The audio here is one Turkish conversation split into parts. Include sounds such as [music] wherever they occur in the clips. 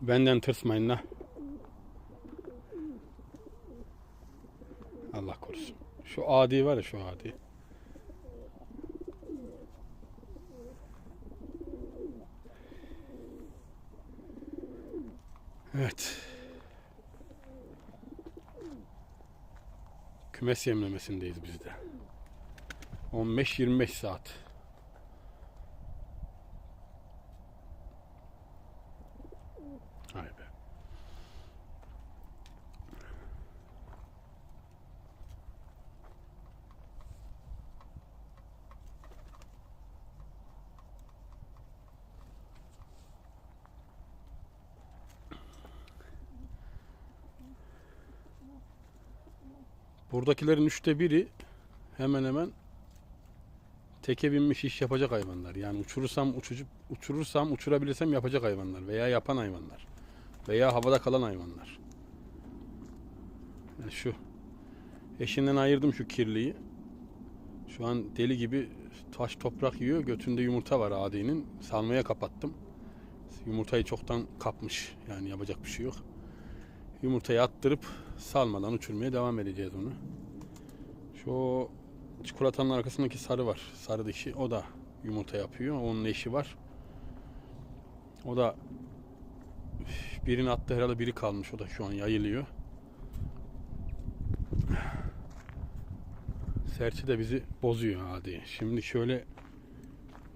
Benden tırsmayın la. Allah korusun. Şu adi var ya şu adi. Evet. Kümes yemlemesindeyiz biz de. 15-25 saat. Buradakilerin üçte biri hemen hemen teke binmiş iş yapacak hayvanlar. Yani uçurursam uçucu, uçurursam uçurabilirsem yapacak hayvanlar veya yapan hayvanlar veya havada kalan hayvanlar. Yani şu eşinden ayırdım şu kirliyi. Şu an deli gibi taş toprak yiyor. Götünde yumurta var adinin. Salmaya kapattım. Yumurtayı çoktan kapmış. Yani yapacak bir şey yok. Yumurtayı attırıp salmadan uçurmaya devam edeceğiz onu. Şu çikolatanın arkasındaki sarı var. Sarı dişi. O da yumurta yapıyor. Onun eşi var. O da birini attı herhalde biri kalmış. O da şu an yayılıyor. Serçe de bizi bozuyor hadi. Şimdi şöyle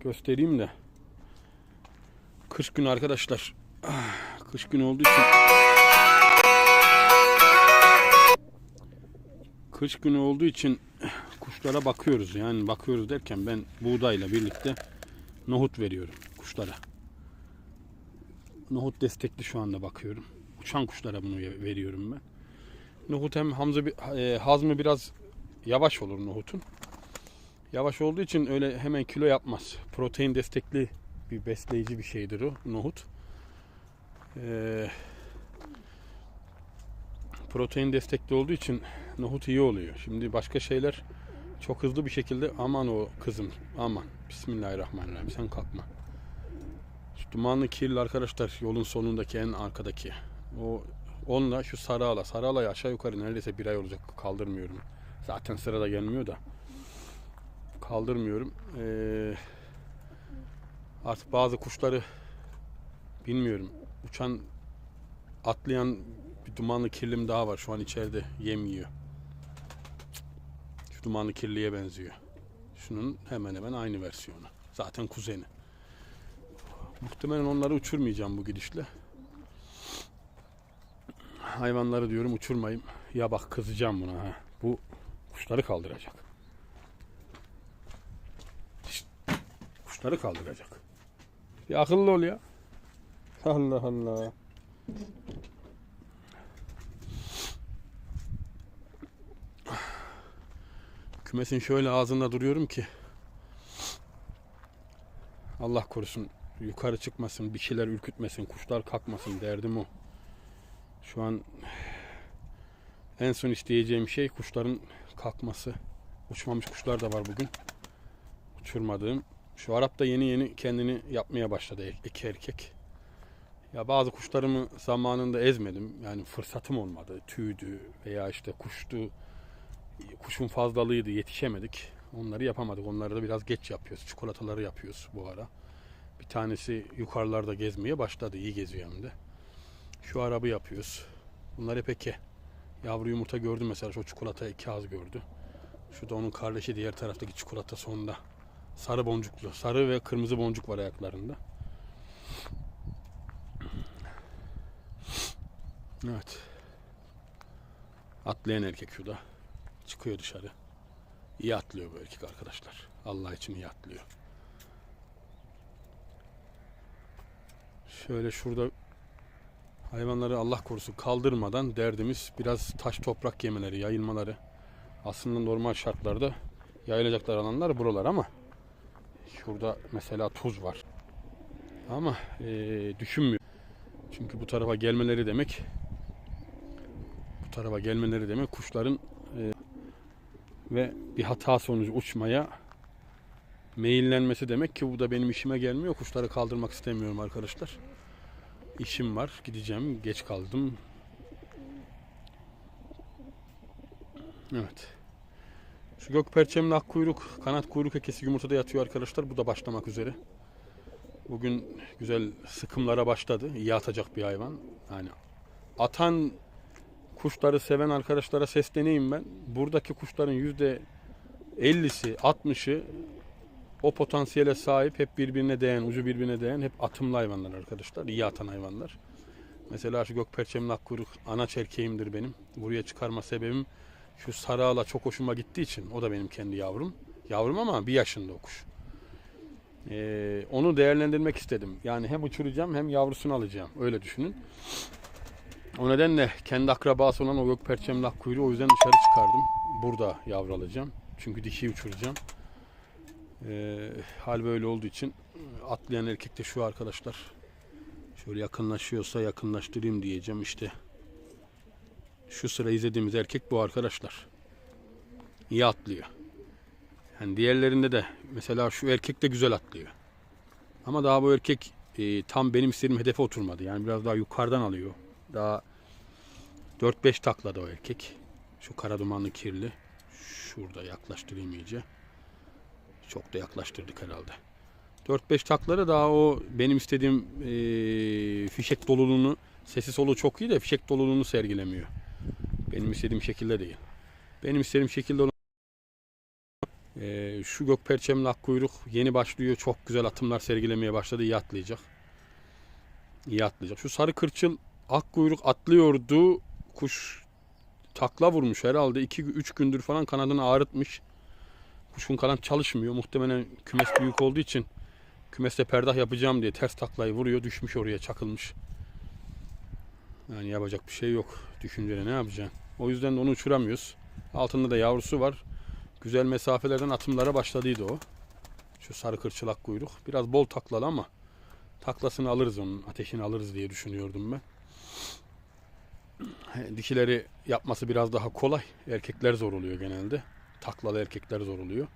göstereyim de. Kış günü arkadaşlar. Ah, Kış günü olduğu için kış günü olduğu için kuşlara bakıyoruz. Yani bakıyoruz derken ben buğdayla birlikte nohut veriyorum kuşlara. Nohut destekli şu anda bakıyorum. Uçan kuşlara bunu veriyorum ben. Nohut hem hamza, e, hazmı biraz yavaş olur nohutun. Yavaş olduğu için öyle hemen kilo yapmaz. Protein destekli bir besleyici bir şeydir o nohut. Ee, protein destekli olduğu için nohut iyi oluyor. Şimdi başka şeyler çok hızlı bir şekilde aman o kızım aman Bismillahirrahmanirrahim sen kalkma. Şu dumanlı kirli arkadaşlar yolun sonundaki en arkadaki. O onunla şu sarı ala. Sarı alayı aşağı yukarı neredeyse bir ay olacak kaldırmıyorum. Zaten sırada gelmiyor da. Kaldırmıyorum. Ee, artık bazı kuşları bilmiyorum. Uçan atlayan bir dumanlı kirlim daha var. Şu an içeride yem yiyor. Dumanlı kirliye benziyor. Şunun hemen hemen aynı versiyonu. Zaten kuzeni. Muhtemelen onları uçurmayacağım bu gidişle. Hayvanları diyorum uçurmayayım. Ya bak kızacağım buna ha. Bu kuşları kaldıracak. Şşt, Kuşları kaldıracak. Bir akıllı ol ya. Allah Allah. Kümesin şöyle ağzında duruyorum ki Allah korusun yukarı çıkmasın, bir şeyler ürkütmesin, kuşlar kalkmasın derdim o. Şu an en son isteyeceğim şey kuşların kalkması. Uçmamış kuşlar da var bugün. Uçurmadığım. Şu Arap da yeni yeni kendini yapmaya başladı iki erkek. Ya bazı kuşlarımı zamanında ezmedim. Yani fırsatım olmadı. Tüydü veya işte kuştu. Kuşun fazlalığıydı. Yetişemedik. Onları yapamadık. Onları da biraz geç yapıyoruz. Çikolataları yapıyoruz bu ara. Bir tanesi yukarılarda gezmeye başladı. İyi geziyor hem de. Şu arabı yapıyoruz. Bunlar hep eke. Yavru yumurta gördüm mesela. Şu çikolata iki az gördü. Şu da onun kardeşi diğer taraftaki çikolata sonunda. Sarı boncuklu. Sarı ve kırmızı boncuk var ayaklarında. Evet. Atlayan erkek şu da. Çıkıyor dışarı. İyi atlıyor bu erkek arkadaşlar. Allah için iyi atlıyor. Şöyle şurada hayvanları Allah korusun kaldırmadan derdimiz biraz taş toprak yemeleri, yayılmaları. Aslında normal şartlarda yayılacaklar alanlar buralar ama şurada mesela tuz var. Ama eee düşünmüyor. Çünkü bu tarafa gelmeleri demek bu tarafa gelmeleri demek kuşların ve bir hata sonucu uçmaya meyillenmesi demek ki bu da benim işime gelmiyor. Kuşları kaldırmak istemiyorum arkadaşlar. işim var. Gideceğim. Geç kaldım. Evet. Şu gökperçemli akkuyruk, kanat kuyruk ekesi yumurtada yatıyor arkadaşlar. Bu da başlamak üzere. Bugün güzel sıkımlara başladı. İyi atacak bir hayvan. Yani atan kuşları seven arkadaşlara sesleneyim ben. Buradaki kuşların yüzde 50'si, 60'ı o potansiyele sahip hep birbirine değen, ucu birbirine değen hep atımlı hayvanlar arkadaşlar. İyi atan hayvanlar. Mesela şu gökperçemli akkuyruk anaç erkeğimdir benim. Buraya çıkarma sebebim şu sarı ala çok hoşuma gittiği için. O da benim kendi yavrum. Yavrum ama bir yaşında o kuş. Ee, onu değerlendirmek istedim. Yani hem uçuracağım hem yavrusunu alacağım. Öyle düşünün. O nedenle kendi akrabası olan o gökperçemli akkuyruğu o yüzden dışarı çıkardım. Burada yavru alacağım. Çünkü dişi uçuracağım. Ee, hal böyle olduğu için atlayan erkek de şu arkadaşlar. Şöyle yakınlaşıyorsa yakınlaştırayım diyeceğim işte. Şu sıra izlediğimiz erkek bu arkadaşlar. İyi atlıyor. Yani diğerlerinde de mesela şu erkek de güzel atlıyor. Ama daha bu erkek e, tam benim istediğim hedefe oturmadı. Yani biraz daha yukarıdan alıyor. Daha 4-5 takladı o erkek. Şu kara dumanlı kirli. Şurada yaklaştırayım iyice. Çok da yaklaştırdık herhalde. 4-5 takları daha o benim istediğim e, fişek doluluğunu sesi solu çok iyi de fişek doluluğunu sergilemiyor. Benim istediğim şekilde değil. Benim istediğim şekilde olan e, şu gökperçemli akkuyruk yeni başlıyor. Çok güzel atımlar sergilemeye başladı. İyi atlayacak. İyi atlayacak. Şu sarı kırçıl akkuyruk atlıyordu. Kuş takla vurmuş herhalde. 2-3 gündür falan kanadını ağrıtmış. Kuşun kanat çalışmıyor. Muhtemelen kümes büyük olduğu için kümeste perdah yapacağım diye ters taklayı vuruyor. Düşmüş oraya çakılmış. Yani yapacak bir şey yok. Düşüncene ne yapacaksın? O yüzden de onu uçuramıyoruz. Altında da yavrusu var. Güzel mesafelerden atımlara başladıydı o. Şu sarı kırçılak kuyruk. Biraz bol taklalı ama taklasını alırız onun. Ateşini alırız diye düşünüyordum ben. Dişileri yapması biraz daha kolay. Erkekler zor oluyor genelde. Taklalı erkekler zor oluyor.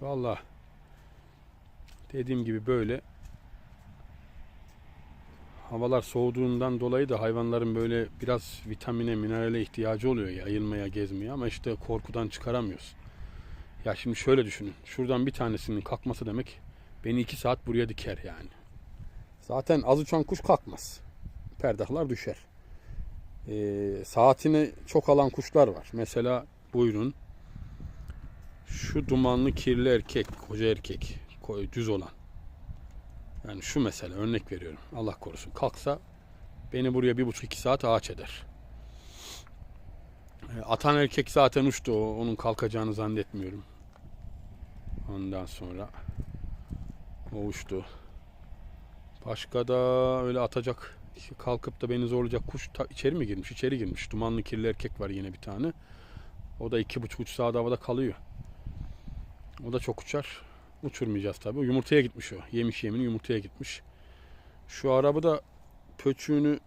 Vallahi dediğim gibi böyle havalar soğuduğundan dolayı da hayvanların böyle biraz vitamine, minerale ihtiyacı oluyor yayılmaya, gezmeye ama işte korkudan çıkaramıyoruz. Ya şimdi şöyle düşünün. Şuradan bir tanesinin kalkması demek beni iki saat buraya diker yani. Zaten az uçan kuş kalkmaz. Perdahlar düşer. Ee, saatini çok alan kuşlar var. Mesela buyurun. Şu dumanlı kirli erkek, koca erkek, düz olan. Yani şu mesela örnek veriyorum. Allah korusun. Kalksa beni buraya bir buçuk iki saat ağaç eder. E, Atan erkek zaten uçtu. Onun kalkacağını zannetmiyorum. Ondan sonra o uçtu. Başka da öyle atacak kalkıp da beni zorlayacak kuş ta- içeri mi girmiş? İçeri girmiş. Dumanlı kirli erkek var yine bir tane. O da iki buçuk üç saat havada kalıyor. O da çok uçar. Uçurmayacağız tabii. Yumurtaya gitmiş o. Yemiş yemini yumurtaya gitmiş. Şu araba da pöçüğünü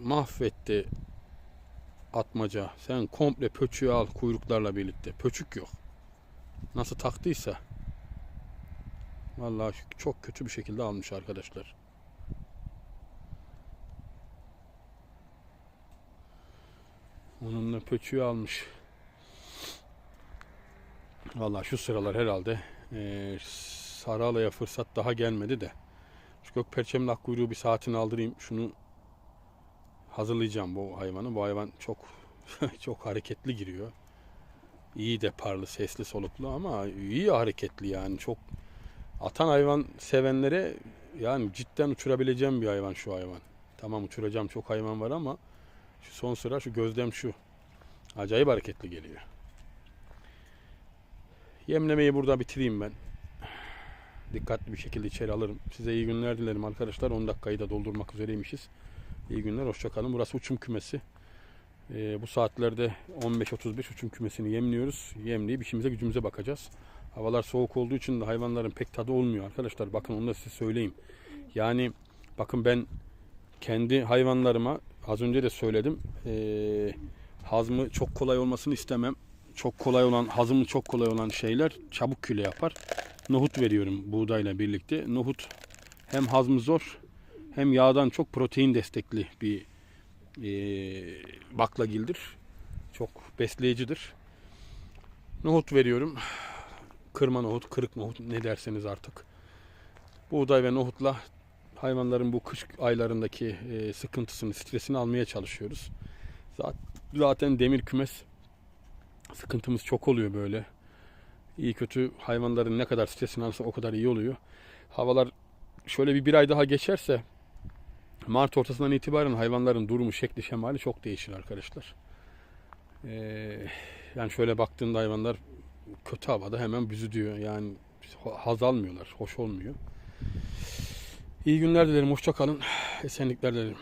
mahvetti atmaca. Sen komple pöçüğü al kuyruklarla birlikte. Pöçük yok. Nasıl taktıysa. Vallahi çok kötü bir şekilde almış arkadaşlar. Onunla pöçüğü almış. Vallahi şu sıralar herhalde eee Sarala'ya fırsat daha gelmedi de. Şu gökperçemli akkuyruğu bir saatini aldırayım. Şunu hazırlayacağım bu hayvanı. Bu hayvan çok [laughs] çok hareketli giriyor. İyi de parlı, sesli, soluklu ama iyi hareketli yani. Çok atan hayvan sevenlere yani cidden uçurabileceğim bir hayvan şu hayvan. Tamam uçuracağım çok hayvan var ama şu son sıra şu gözlem şu. Acayip hareketli geliyor. Yemlemeyi burada bitireyim ben. Dikkatli bir şekilde içeri alırım. Size iyi günler dilerim arkadaşlar. 10 dakikayı da doldurmak üzereymişiz. İyi günler, hoşçakalın. Burası uçum kümesi. Ee, bu saatlerde 15-35 uçum kümesini yemliyoruz. Yemleyip işimize gücümüze bakacağız. Havalar soğuk olduğu için de hayvanların pek tadı olmuyor arkadaşlar. Bakın onu da size söyleyeyim. Yani bakın ben kendi hayvanlarıma az önce de söyledim. Ee, hazmı çok kolay olmasını istemem. Çok kolay olan, hazımı çok kolay olan şeyler çabuk kilo yapar. nohut veriyorum buğdayla birlikte. Nohut hem hazmı zor hem yağdan çok protein destekli bir e, baklagildir. Çok besleyicidir. Nohut veriyorum. Kırma nohut, kırık nohut ne derseniz artık. Buğday ve nohutla hayvanların bu kış aylarındaki e, sıkıntısını, stresini almaya çalışıyoruz. Zat- Zaten demir kümes sıkıntımız çok oluyor böyle. İyi kötü hayvanların ne kadar stresini alırsa o kadar iyi oluyor. Havalar şöyle bir bir ay daha geçerse Mart ortasından itibaren hayvanların durumu, şekli, şemali çok değişir arkadaşlar. Ee, yani şöyle baktığında hayvanlar kötü havada hemen büzüdüyor. Yani haz almıyorlar. Hoş olmuyor. İyi günler dilerim. Hoşça kalın. [sighs] Esenlikler dilerim.